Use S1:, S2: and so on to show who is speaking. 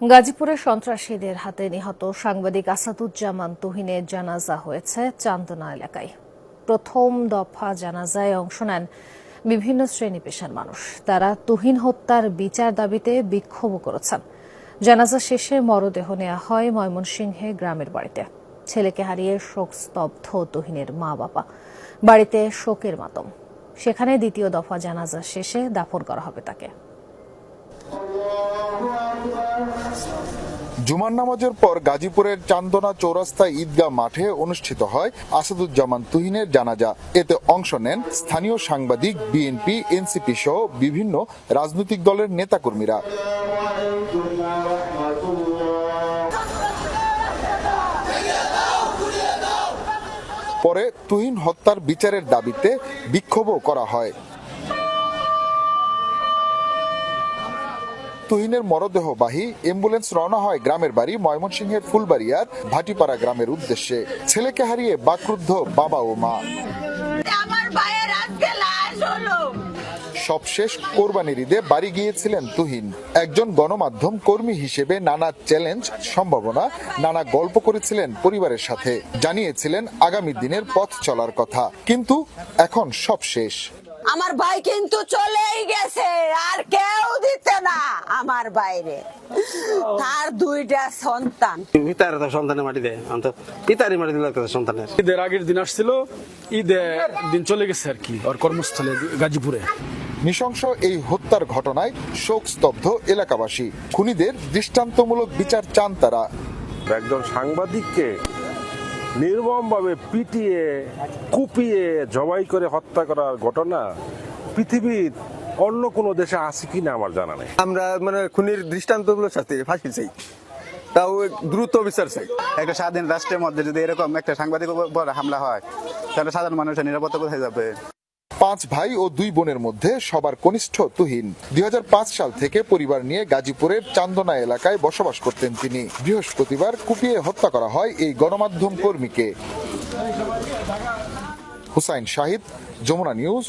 S1: গাজীপুরের সন্ত্রাসীদের হাতে নিহত সাংবাদিক আসাদুজ্জামান তুহিনের জানাজা হয়েছে চান্দনা এলাকায়। প্রথম দফা জানাজায় অংশ নেন বিভিন্ন শ্রেণি পেশার মানুষ। তারা তুহিন হত্যার বিচার দাবিতে বিক্ষোভ করেছেন। জানাজা শেষে মরদেহ নেওয়া হয় ময়মনসিংহে গ্রামের বাড়িতে। ছেলেকে হারিয়ে শোকস্তব্ধ তুহিনের মা বাবা বাড়িতে শোকের মাতম। সেখানে দ্বিতীয় দফা জানাজা শেষে দাফন করা হবে তাকে।
S2: জুমার নামাজের পর গাজীপুরের চান্দনা চৌরাস্তা ঈদগাহ মাঠে অনুষ্ঠিত হয় আসাদুজ্জামান তুহিনের জানাজা। এতে অংশ নেন স্থানীয় সাংবাদিক, বিএনপি এনসিপি সহ বিভিন্ন রাজনৈতিক দলের নেতাকর্মীরা। পরে তুহিন হত্যার বিচারের দাবিতে বিক্ষোভও করা হয়। তুহিনের মরদেহবাহী অ্যাম্বুলেন্স রওনা হয় গ্রামের বাড়ি ময়মনসিংহের ফুলবাড়িয়ার ভাটিপাড়া গ্রামের উদ্দেশ্যে। ছেলেকে হারিয়ে বাকরুদ্ধ বাবা ও মা। সবশেষ কোরবানির ঈদে বাড়ি গিয়েছিলেন তুহিন। একজন গণমাধ্যম কর্মী হিসেবে নানা চ্যালেঞ্জ সম্ভাবনা নানা গল্প করেছিলেন পরিবারের সাথে। জানিয়েছিলেন আগামী দিনের পথ চলার কথা। কিন্তু এখন সব শেষ।
S3: আমার ভাই কিন্তু চলেই গেছে। আমার বাইরে। তার দুইটা সন্তান।
S4: পিতার তো সন্তানের মাটি দেয় আমি তো পিতারই মাটি দিল সন্তানের
S5: ঈদের আগের দিন আসছিল ঈদে দিন চলে গেছে আর কি ওর কর্মস্থলে গাজীপুরে।
S2: নৃশংস এই হত্যার ঘটনায় শোক স্তব্ধ এলাকাবাসী। খুনিদের দৃষ্টান্তমূলক বিচার চান তারা।
S6: একজন সাংবাদিককে নির্মমভাবে পিটিয়ে কুপিয়ে জবাই করে হত্যা করার ঘটনা পৃথিবীর অন্য কোনো দেশে আছে কি না আমার জানা নেই।
S7: আমরা মানে খুনির দৃষ্টান্তগুলোর সাথে ফাঁসি চাই। তাও দ্রুত বিচার চাই। একটা স্বাধীন রাষ্ট্রের মধ্যে যদি এরকম একটা সাংবাদিক উপর হামলা হয় তাহলে সাধারণ মানুষের নিরাপত্তা কোথায় যাবে?
S2: পাঁচ ভাই ও দুই বোনের মধ্যে সবার কনিষ্ঠ তুহিন। দুই হাজার পাঁচ সাল থেকে পরিবার নিয়ে গাজীপুরের চান্দনা এলাকায় বসবাস করতেন তিনি। বৃহস্পতিবার কুপিয়ে হত্যা করা হয় এই গণমাধ্যম কর্মীকে। হুসাইন শাহিদ যমুনা নিউজ